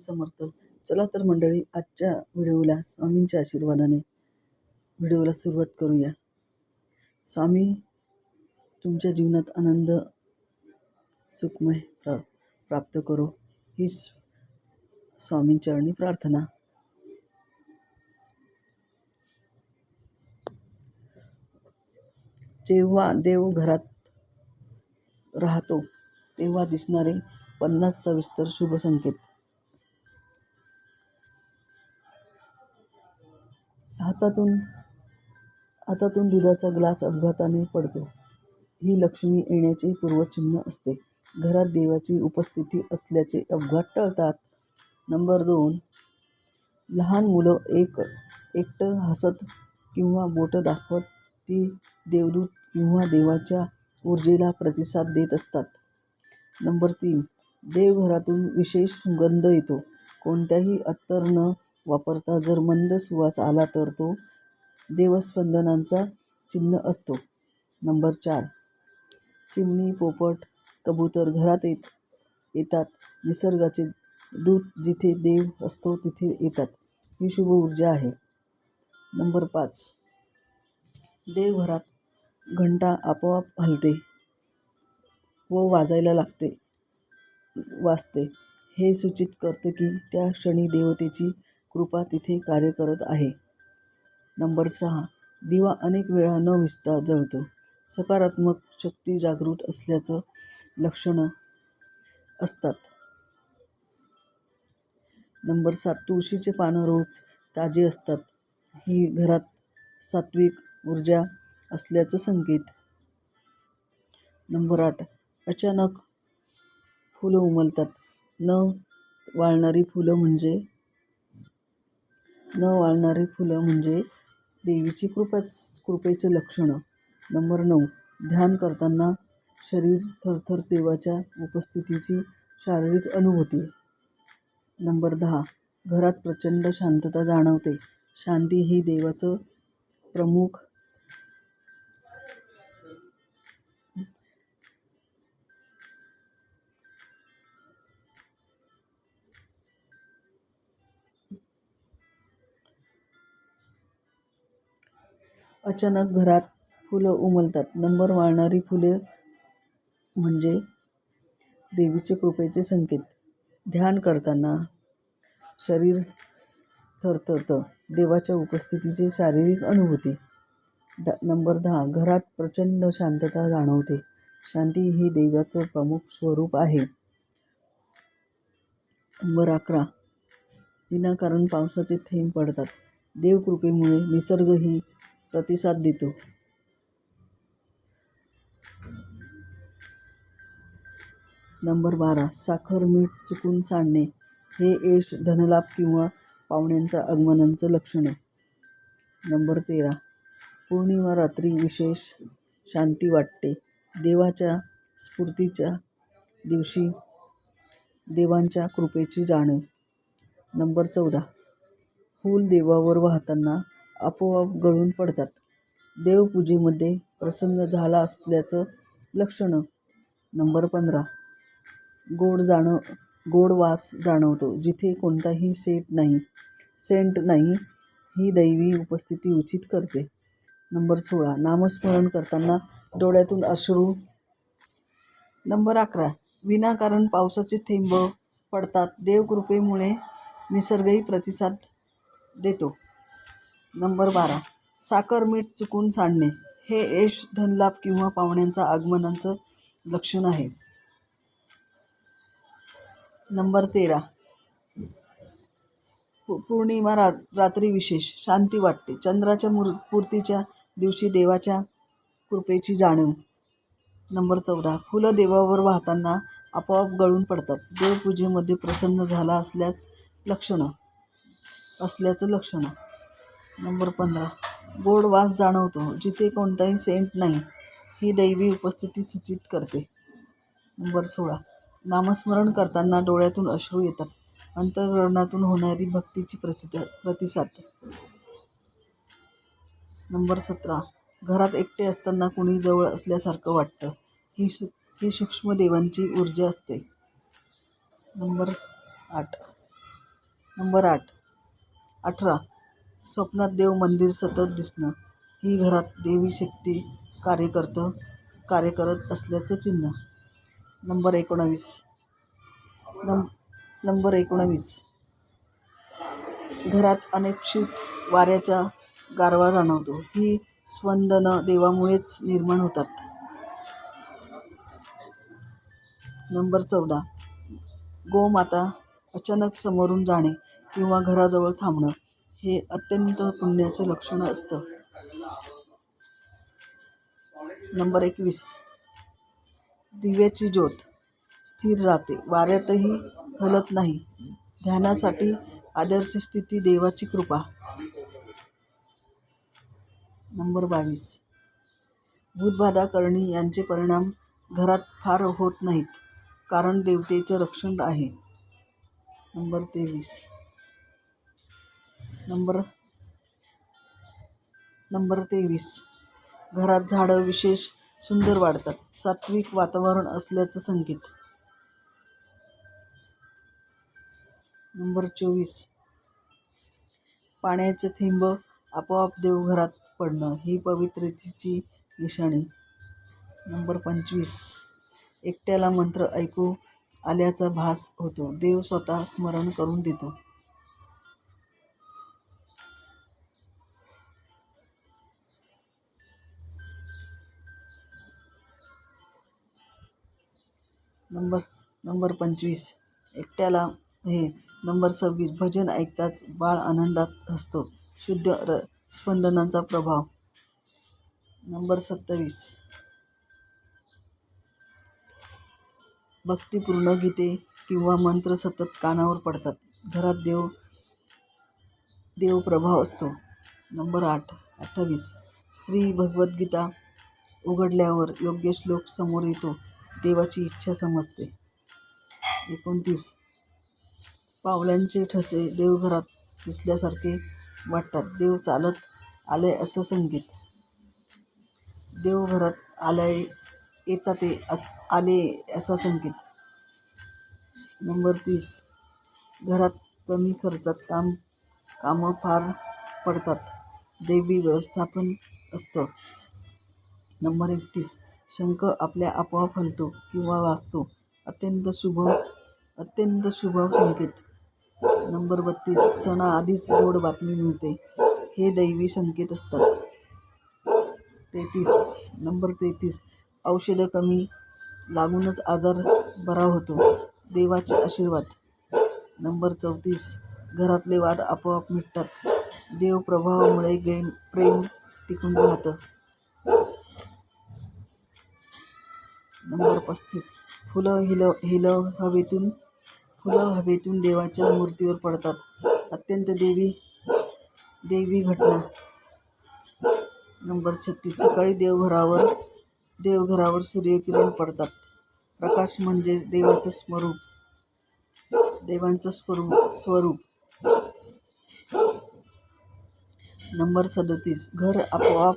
समर्थ. चला तर मंडळी आजच्या व्हिडिओला स्वामींच्या आशीर्वादाने व्हिडिओला सुरुवात करूया. स्वामी तुमच्या जीवनात आनंद सुखमय प्रा प्राप्त करो. ही स्वामींचरणी प्रार्थना. जेव्हा देव घरात राहतो तेव्हा दिसणारे पन्नास सविस्तर शुभ संकेत हातातून हातातून दुधाचा ग्लास अपघाताने पडतो. ही लक्ष्मी येण्याचे पूर्वचिन्ह असते. घरात देवाची उपस्थिती असल्याचे अपघात टळतात. नंबर दोन. लहान मुलं एक एकटं हसत किंवा बोटं दाखवत ती देवदूत किंवा देवाच्या ऊर्जेला प्रतिसाद देत असतात. नंबर तीन. देवघरातून विशेष सुगंध येतो. कोणत्याही अत्तर न वापरता. जर मंद सुवास आला तर तो देवस्पंदनांचा चिन्ह असतो. नंबर चार. चिमणी पोपट कबूतर घरात येत येतात. निसर्गाचे दूत जिथे देव असतो तिथे येतात. ही शुभ ऊर्जा आहे. नंबर पाच. देवघरात घंटा आपोआप हलते व वाजायला लागते वाजते. हे सूचित करते की त्या क्षणी देवतेची कृपा तिथे कार्य करत आहे. नंबर सहा. दिवा अनेक वेळा न विसता जळतो. सकारात्मक शक्ती जागृत असल्याचं लक्षणं असतात. नंबर सात. तुळशीचे पानं रोज ताजे असतात. ही घरात सात्विक ऊर्जा असल्याचं संकेत. नंबर आठ. अचानक फुलं उमलतात. न वाळणारी फुलं म्हणजे न वाळणारी फुलं म्हणजे देवीची कृपाच कृपेचं लक्षणं. नंबर नऊ ध्यान करताना शरीर थरथर देवाच्या उपस्थितीची शारीरिक अनुभूती. नंबर दहा घरात प्रचंड शांतता जाणवते. शांती ही देवाचं प्रमुख अचानक घरात फुलं उमलतात. नंबर वाढणारी फुले म्हणजे देवीचे कृपेचे संकेत. ध्यान करताना शरीर थरथरतं. देवाच्या उपस्थितीची शारीरिक अनुभूती. ड नंबर दहा. घरात प्रचंड शांतता जाणवते. शांती ही देवाचं प्रमुख स्वरूप आहे. नंबर अकरा. विनाकारण पावसाचे थेंब पडतात. देवकृपेमुळे निसर्गही प्रतिसाद देतो. नंबर बारा साखर मीठ चुकून सांडणे. हे यश धनलाभ किंवा पाहुण्यांचा आगमनांचं लक्षण आहे. नंबर तेरा पौर्णिमा रात्री विशेष शांती वाटते. देवाच्या स्फूर्तीच्या दिवशी देवांच्या कृपेची जाणीव. नंबर चौदा फूल देवावर वाहताना आपोआप गळून पडतात. देवपूजेमध्ये प्रसन्न झाला असल्याचं लक्षणं. नंबर पंधरा. गोड जाणव गोड वास जाणवतो. जिथे कोणताही सेट नाही सेंट नाही ही दैवी उपस्थिती उचित करते. नंबर सोळा. नामस्मरण करताना डोळ्यातून अश्रू. नंबर अकरा. विनाकारण पावसाचे थेंब पडतात. देवकृपेमुळे निसर्गही प्रतिसाद देतो. नंबर बारा. साखर मीठ चुकून सांडणे. हे यश धनलाभ किंवा पाहुण्यांचा आगमनाचं लक्षण आहे. नंबर तेरा. पौर्णिमा रा रात्री विशेष. शांती वाटते. चंद्राच्या मूर पूर्तीच्या दिवशी देवाच्या कृपेची जाणीव. नंबर चौदा. फुलं देवावर वाहताना आपोआप गळून पडतात. देवपूजेमध्ये प्रसन्न झाला असल्यास लक्षणं असल्याचं लक्षणं. नंबर पंधरा. गोड वास जाणवतो जिथे कोणताही सेंट नाही ही दैवी उपस्थिती सूचित करते. नंबर सोळा. नामस्मरण करताना डोळ्यातून अश्रू येतात. अंतःकरणातून होणारी भक्तीची प्रति प्रतिसाद. नंबर सतरा. घरात एकटे असताना कुणी जवळ असल्यासारखं वाटतं. ही सु ही सूक्ष्म देवांची ऊर्जा असते. नंबर आठ. नंबर आठ. अठरा. स्वप्नात देव मंदिर सतत दिसणं ही घरात देवी शक्ती कार्य करतं कार्य करत असल्याचं चिन्ह. नंबर एकोणावीस. नं नंबर एकोणावीस. घरात अनपेक्षित वाऱ्याचा गारवा जाणवतो. ही स्पंदनं देवामुळेच निर्माण होतात. नंबर चौदा. गोमाता अचानक समोरून जाणे किंवा घराजवळ थांबणं हे अत्यंत पुण्याचं लक्षण असतं. नंबर एकवीस. दिव्याची ज्योत. स्थिर राहते. वाऱ्यातही हलत नाही. ध्यानासाठी आदर्श स्थिती देवाची कृपा. नंबर बावीस. भूतबाधा करणी यांचे परिणाम घरात फार होत नाहीत. कारण देवतेचं रक्षण आहे. नंबर तेवीस. नंबर नंबर तेवीस. घरात झाडं विशेष सुंदर वाढतात. सात्विक वातावरण असल्याचं संकेत. नंबर चोवीस. पाण्याचे थेंब आपोआप देवघरात पडणं ही पवित्रतेची निशाणी. नंबर पंचवीस. एकट्याला मंत्र ऐकू आल्याचा भास होतो. देव स्वतः स्मरण करून देतो. नंबर नंबर पंचवीस. एकट्याला हे नंबर सव्वीस. भजन ऐकताच बाळ आनंदात हसतो. शुद्ध र स्पंदनांचा प्रभाव. नंबर सत्तावीस. भक्तिपूर्ण गीते किंवा मंत्र सतत कानावर पडतात. घरात देव देव प्रभाव असतो. नंबर आठ अठ्ठावीस. श्री भगवद्गीता उघडल्यावर योग्य श्लोक समोर येतो. देवाची इच्छा समजते. एकोणतीस. पावलांचे ठसे देवघरात दिसल्यासारखे वाटतात. देव चालत आले असं संगीत देवघरात आलाय येतात ते अस आले असा संकेत. नंबर तीस. घरात कमी खर्चात काम कामं फार पडतात. देवी व्यवस्थापन असतं. नंबर एकतीस. शंख आपल्या आपोआप हलतो किंवा वाजतो. अत्यंत शुभ अत्यंत शुभ संकेत. नंबर बत्तीस सणाआधीच गोड बातमी मिळते. हे दैवी संकेत असतात. तेहतीस नंबर तेहतीस. औषधं कमी लागूनच आजार बरा होतो. देवाचे आशीर्वाद. नंबर चौतीस. घरातले वाद आपोआप मिटतात. देव प्रभावामुळे प्रेम टिकून राहतं. नंबर पस्तीस फुलं हिल हिल हवेतून फुलं हवेतून देवाच्या मूर्तीवर पडतात. अत्यंत देवी देवी घटना. नंबर छत्तीस. सकाळी देवघरावर देवघरावर सूर्यकिरण पडतात. प्रकाश म्हणजे देवाचं स्वरूप. देवांचं स्वरूप स्वरूप. नंबर सदतीस. घर आपोआप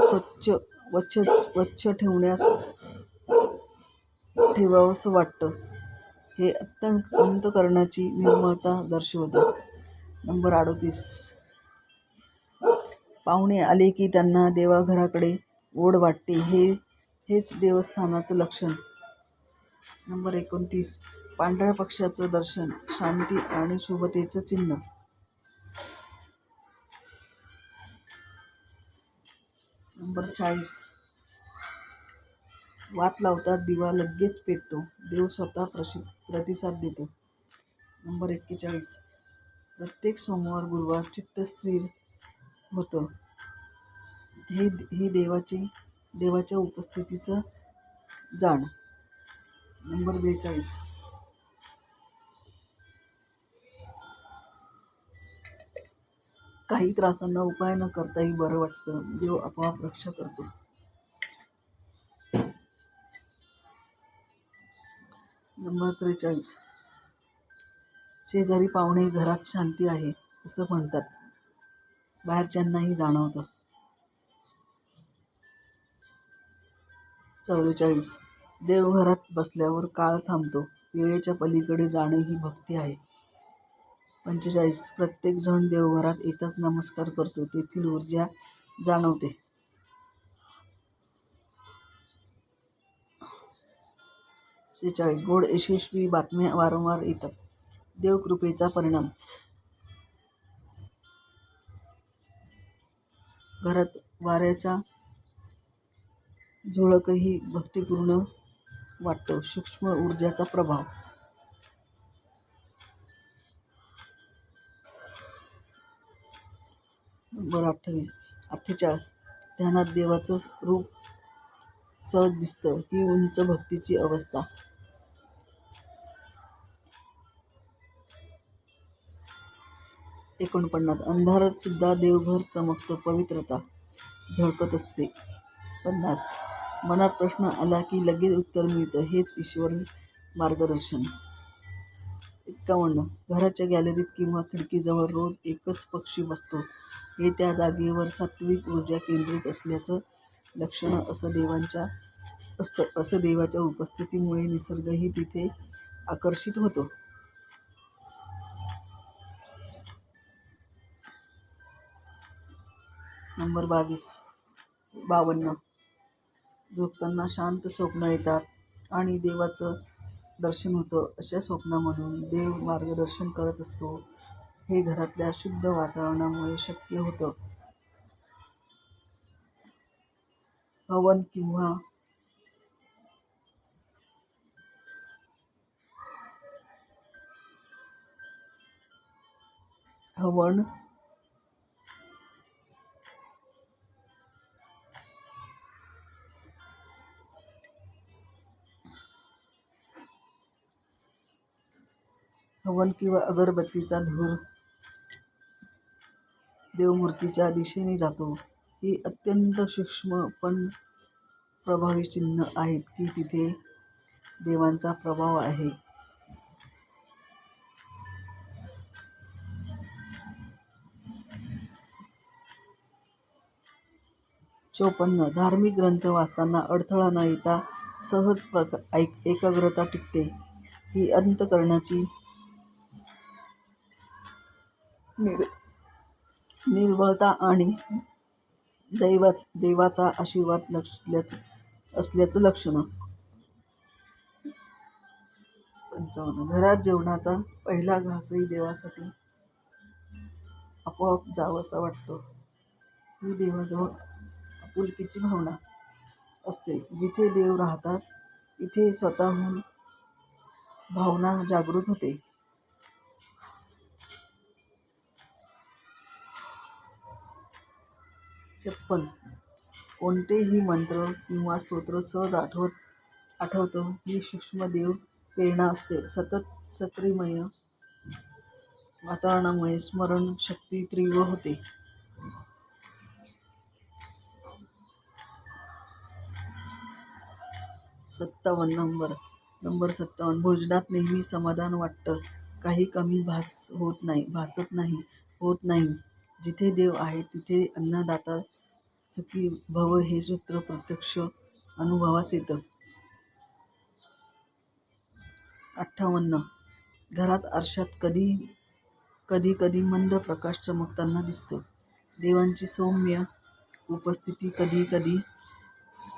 स्वच्छ वच्छ स्वच्छ ठेवण्यास ठेवावंसं वाटतं. हे अत्यंत अंतकरणाची निर्मळता दर्शवतं. नंबर अडतीस. पाहुणे आले की त्यांना देवाघराकडे ओढ वाटते. हे हेच देवस्थानाचं लक्षण. नंबर एकोणतीस. पांढऱ्या पक्षाचं दर्शन शांती आणि शुभतेचं चिन्ह. नंबर चाळीस. वात लावतात दिवा लगेच पेटतो. देव स्वतः प्रशि प्रतिसाद देतो. नंबर एक्केचाळीस. प्रत्येक सोमवार गुरुवार चित्त स्थिर होतं. हे ही देवाची देवाच्या उपस्थितीचं जाण. नंबर बेचाळीस. काही त्रासांना उपाय न करताही बरं वाटतं. देव आपोआप रक्षा करतो. नंबर त्रेचाळीस. शेजारी पाहुणे घरात शांती आहे असं म्हणतात. बाहेरच्यांनाही जाणवतं. चव्वेचाळीस देवघरात बसल्यावर काळ थांबतो. वेळेच्या पलीकडे जाणे ही भक्ती आहे. पंचेचाळीस. प्रत्येकजण देवघरात येताच नमस्कार करतो तेथील ऊर्जा जाणवते. शेहेचाळीस गोड यशस्वी बातम्या वारंवार येतात. देवकृपेचा परिणाम. घरात वाऱ्याचा झुळकही भक्तिपूर्ण वाटतो. सूक्ष्म ऊर्जाचा प्रभाव. नंबर अठ्ठावीस अठ्ठेचाळीस. ध्यानात देवाचं रूप सहज दिसतं ही उंच भक्तीची अवस्था. एकोणपन्नास. अंधारात सुद्धा देवघर चमकतं पवित्रता झळकत असते. पन्नास. मनात प्रश्न आला की लगेच उत्तर मिळतं हेच ईश्वरी मार्गदर्शन. एक्कावन्न घराच्या गॅलरीत किंवा खिडकीजवळ रोज एकच पक्षी बसतो. हे त्या जागेवर सात्विक ऊर्जा केंद्रित असल्याचं लक्षण असं देवांच्या असतं असं देवाच्या उपस्थितीमुळे निसर्गही तिथे आकर्षित होतो. नंबर बावीस. बावन्न. झोपताना शांत स्वप्न येतात आणि देवाचं दर्शन होतं अशा स्वप्नामधून देव मार्गदर्शन करत असतो. हे घरातल्या शुद्ध वातावरणामुळे शक्य होतं. हवन किंवा हवन हवन किंवा अगरबत्तीचा धूर देवमूर्तीच्या दिशेने जातो. ही अत्यंत सूक्ष्म पण प्रभावी चिन्ह आहेत की तिथे देवांचा प्रभाव आहे. चोपन्न. धार्मिक ग्रंथ वाचताना अडथळा न येता सहज प्रक ऐक एकाग्रता टिकते. ही अंतकरणाची निर निर्बळता आणि दैवाच देवाचा आशीर्वाद लक्षल्याचं असल्याचं लक्षण. पंचावन्न. घरात जेवणाचा पहिला घासही देवासाठी आपोआप जावंसा वाटतो. ही देवाजवळ आपुलकीची भावना असते. जिथे देव राहतात तिथे स्वतःहून भावना जागृत होते. छप्पन कोणतेही मंत्र किंवा स्तोत्र सहज आठवत आठवतं. ही सूक्ष्मदेव प्रेरणा असते. सतत सत्रिमय वातावरणामुळे स्मरण शक्ती तीव्र होते. सत्तावन्न नंबर. नंबर सत्तावन्न. भोजनात नेहमी समाधान वाटतं. काही कमी भास होत नाही भासत नाही होत नाही. जिथे देव आहे तिथे अन्नदाता सुखी भव हे सूत्र प्रत्यक्ष अनुभवास येतं. अठ्ठावन्न. घरात आरशात कधी कधी कधी मंद प्रकाश चमकताना दिसतो. देवांची सौम्य उपस्थिती कधी कधी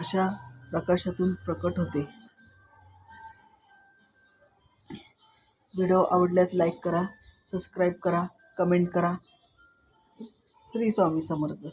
अशा प्रकाशातून प्रकट होते. व्हिडिओ आवडल्यास लाईक करा सबस्क्राईब करा कमेंट करा. श्री स्वामी समर्थ.